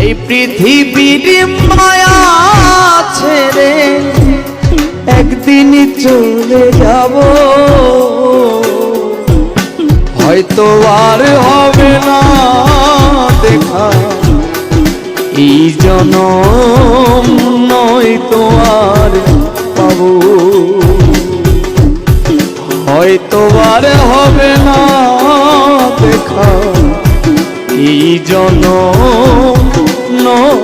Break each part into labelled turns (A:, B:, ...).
A: এই পৃথিবীর মায়া ছেড়ে একদিন চলে যাব। হয়তো আর হবে না দেখা। এই জনম নয় তো আর পাবো। হয়তো আর হবে না দেখা। এই জনম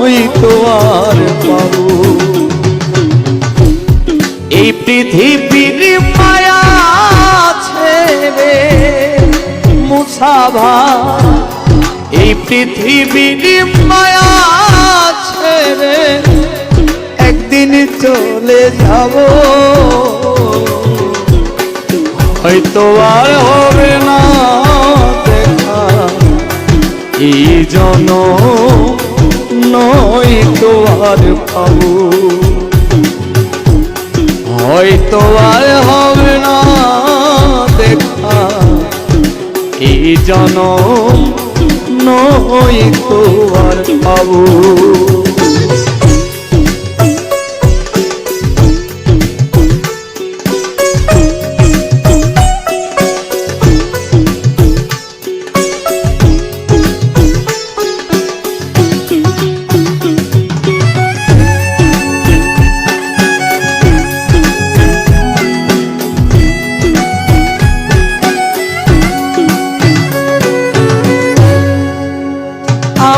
A: নয় তো আর পাবো এই পৃথিবীর মায়া ছেড়ে মুসাভা এই পৃথিবীর মায়া ছেড়ে একদিন চলে যাব। হয়তো আর হবে না দেখা। এই জন নয় তো আর পাবো। হয়তো আর হবে না দেখা। এই জনম নয় তো আর পাবো।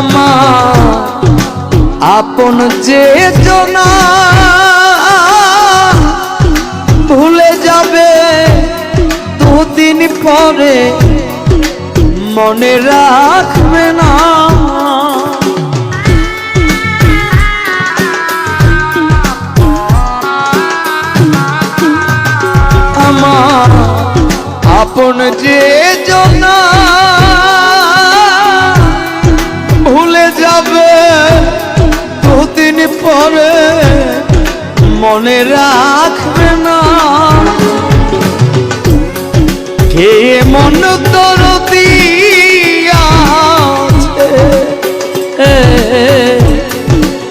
A: আমার আপন যে জনা ভুলে যাবে দুদিন পরে মনে রাখবে না। যাবে দুদিন পরে মনে রাখবে না। কে মন তোর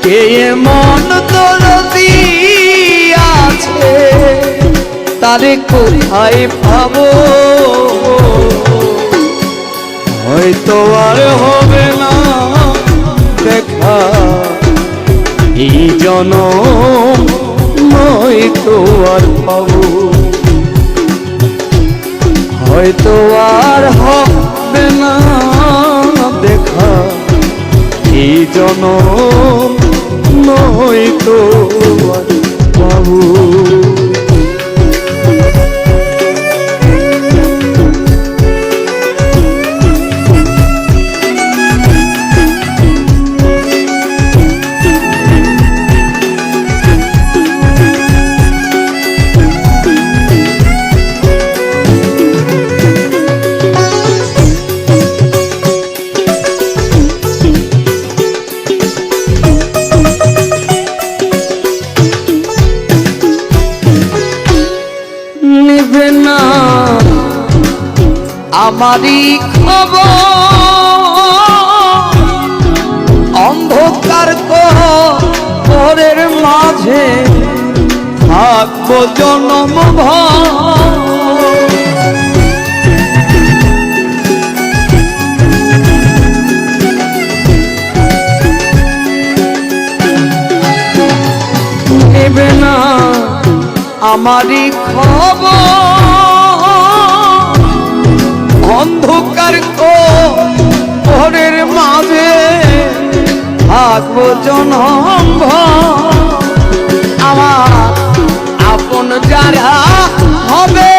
A: কে মন তোর দিয়াছে তারে কোথায় পাবো? হয়তো আর হবে না। জনম নয়তো আর পাব। হয়তো আর হবে না দেখা এই জনম নয়তো আর পাবো। আমারই খবর অন্ধকার ঘরের মাঝে থাকব জনম নেবে না আমারই খবর। অন্ধকার ঘরের মাঝে থাকব আমার আপন যারা হবে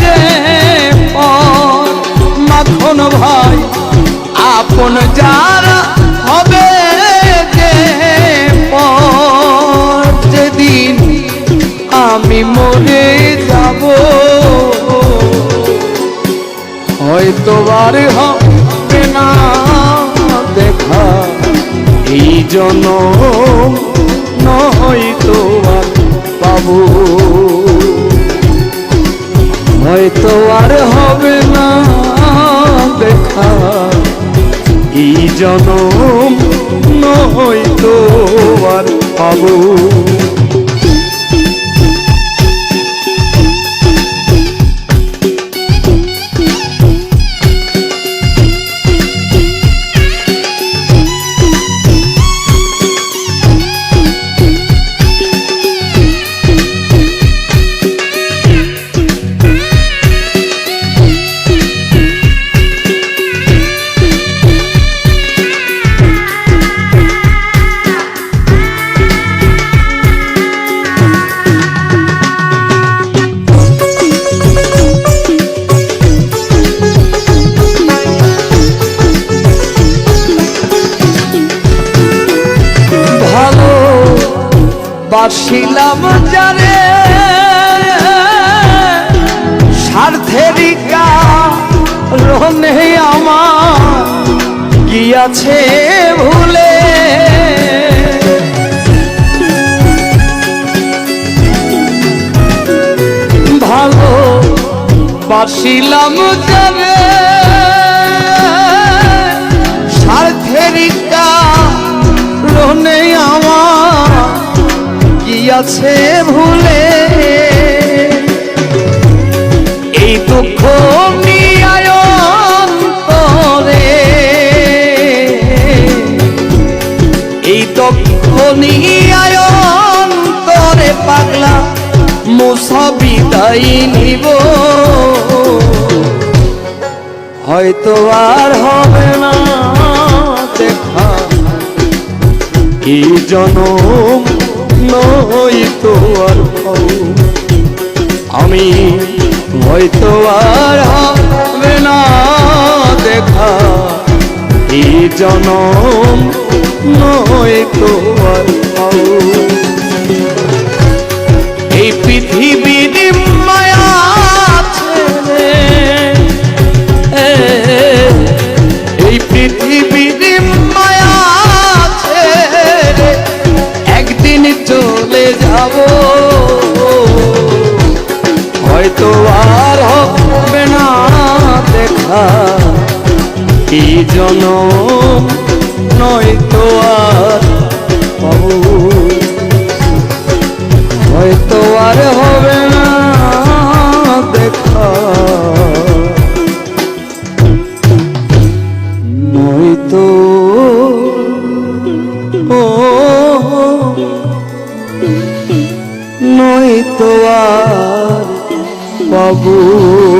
A: যে মাখন ভাই, আপন যারা হবে যে যেদিন আমি মরে আর হবে না দেখা। এই জন্য নয়তো আর পাবো হয়তো আর হবে না দেখা। এই জনম পাবো বাসিলাম যারে। স্বার্থেরই রনে আমার গিয়াছে ভুলে। ভালো বাসিলাম যারে। গিয়াছে ভুলে। এই দুঃখ নিয়ায়ন্তরে এই দুঃখ নিয়ায়ন্তরে পাগলা মুসা বিদায় নিব। হয়তো আর হবে না দেখা। এই জনম নই তো আর পাও। আমি হয়তো আর হবে না দেখা এই জনম নয় তো আর পাও। দেখা কি জন নয়তো আর পাবো। হয়তো আর হবে না দেখা। নয়তো ও, নয়তো আর পাবো।